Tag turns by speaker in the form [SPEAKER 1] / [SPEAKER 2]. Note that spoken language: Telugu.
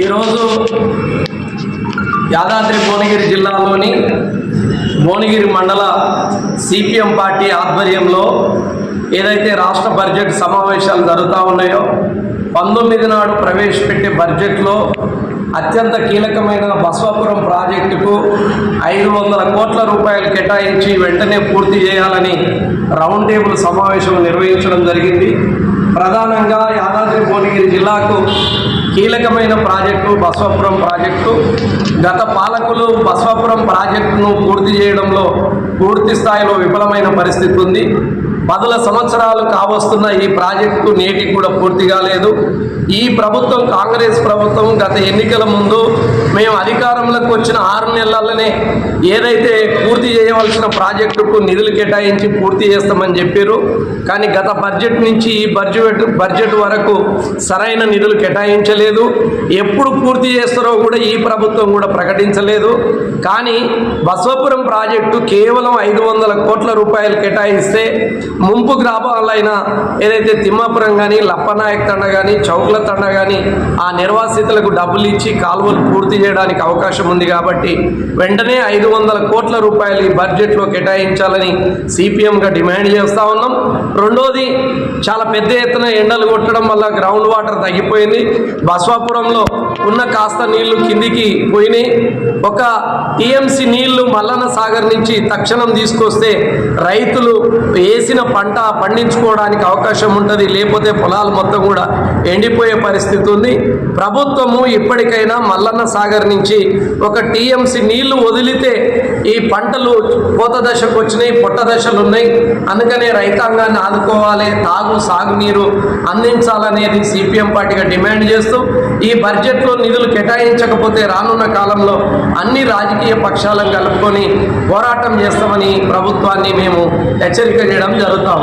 [SPEAKER 1] ఈరోజు యాదాద్రి భువనగిరి జిల్లాలోని భువనగిరి మండల సిపిఎం పార్టీ ఆధ్వర్యంలో ఏదైతే రాష్ట్ర బడ్జెట్ సమావేశాలు జరుగుతూ ఉన్నాయో పంతొమ్మిది నాడు ప్రవేశపెట్టే బడ్జెట్లో అత్యంత కీలకమైన బసవాపురం ప్రాజెక్టుకు ఐదు వందల కోట్ల రూపాయలు కేటాయించి వెంటనే పూర్తి చేయాలని రౌండ్ టేబుల్ సమావేశం నిర్వహించడం జరిగింది. ప్రధానంగా యాదాద్రి భువనగిరి జిల్లాకు కీలకమైన ప్రాజెక్టు బసవాపురం ప్రాజెక్టు. గత పాలకులు బసవాపురం ప్రాజెక్టును పూర్తి చేయడంలో పూర్తి స్థాయిలో విఫలమైన పరిస్థితి ఉంది. పదుల సంవత్సరాలు కావస్తున్న ఈ ప్రాజెక్టు నేటికి కూడా పూర్తి కాలేదు. ఈ ప్రభుత్వం కాంగ్రెస్ ప్రభుత్వం గత ఎన్నికల ముందు మేము అధికారంలోకి వచ్చిన ఆరు నెలలనే ఏదైతే పూర్తి చేయవలసిన ప్రాజెక్టుకు నిధులు కేటాయించి పూర్తి చేస్తామని చెప్పారు. కానీ గత బడ్జెట్ నుంచి ఈ బడ్జెట్ బడ్జెట్ వరకు సరైన నిధులు కేటాయించలేదు. ఎప్పుడు పూర్తి చేస్తారో కూడా ఈ ప్రభుత్వం కూడా ప్రకటించలేదు. కానీ బసవపురం ప్రాజెక్టు కేవలం ఐదు వందల కోట్ల రూపాయలు కేటాయిస్తే ముంపు గ్రామాలైన ఏదైతే తిమ్మాపురం కానీ లప్పనాయక్ తండ కానీ చౌక్ల తండ కానీ ఆ నిర్వాసితులకు డబ్బులు ఇచ్చి కాలువలు పూర్తి చేయడానికి అవకాశం ఉంది కాబట్టి వెంటనే ఐదు వందల కోట్ల రూపాయలు ఈ బడ్జెట్లో కేటాయించాలని సిపిఎంగా డిమాండ్ చేస్తూ ఉన్నాం. రెండోది చాలా పెద్ద ఎత్తున ఎండలు కొట్టడం వల్ల గ్రౌండ్ వాటర్ తగ్గిపోయింది. బస్వాపురంలో ఉన్న కాస్త నీళ్ళు కిందికి పోయినాయి. ఒక టీఎంసీ నీళ్ళు మల్లన్న సాగర్ నుంచి తక్షణం తీసుకొస్తే రైతులు వేసిన పంట పండించుకోవడానికి అవకాశం ఉంటుంది. లేకపోతే పొలాలు మొత్తం కూడా ఎండిపోయే పరిస్థితి ఉంది. ప్రభుత్వము ఇప్పటికైనా మల్లన్న సాగర్ నుంచి ఒక టీఎంసీ నీళ్ళు వదిలితే ఈ పంటలు కోత దశకు వచ్చినాయి పొట్ట దశలు ఉన్నాయి. అందుకనే రైతాంగాన్ని ఆదుకోవాలి తాగు సాగునీరు అందించాలనేది సిపిఎం పార్టీగా డిమాండ్ చేస్తూ ఈ బడ్జెట్లో నిధులు కేటాయించకపోతే రానున్న కాలంలో అన్ని రాజకీయ పక్షాలను కలుపుకొని పోరాటం చేస్తామని ప్రభుత్వాన్ని మేము హెచ్చరిక చేయడం జరుగుతాం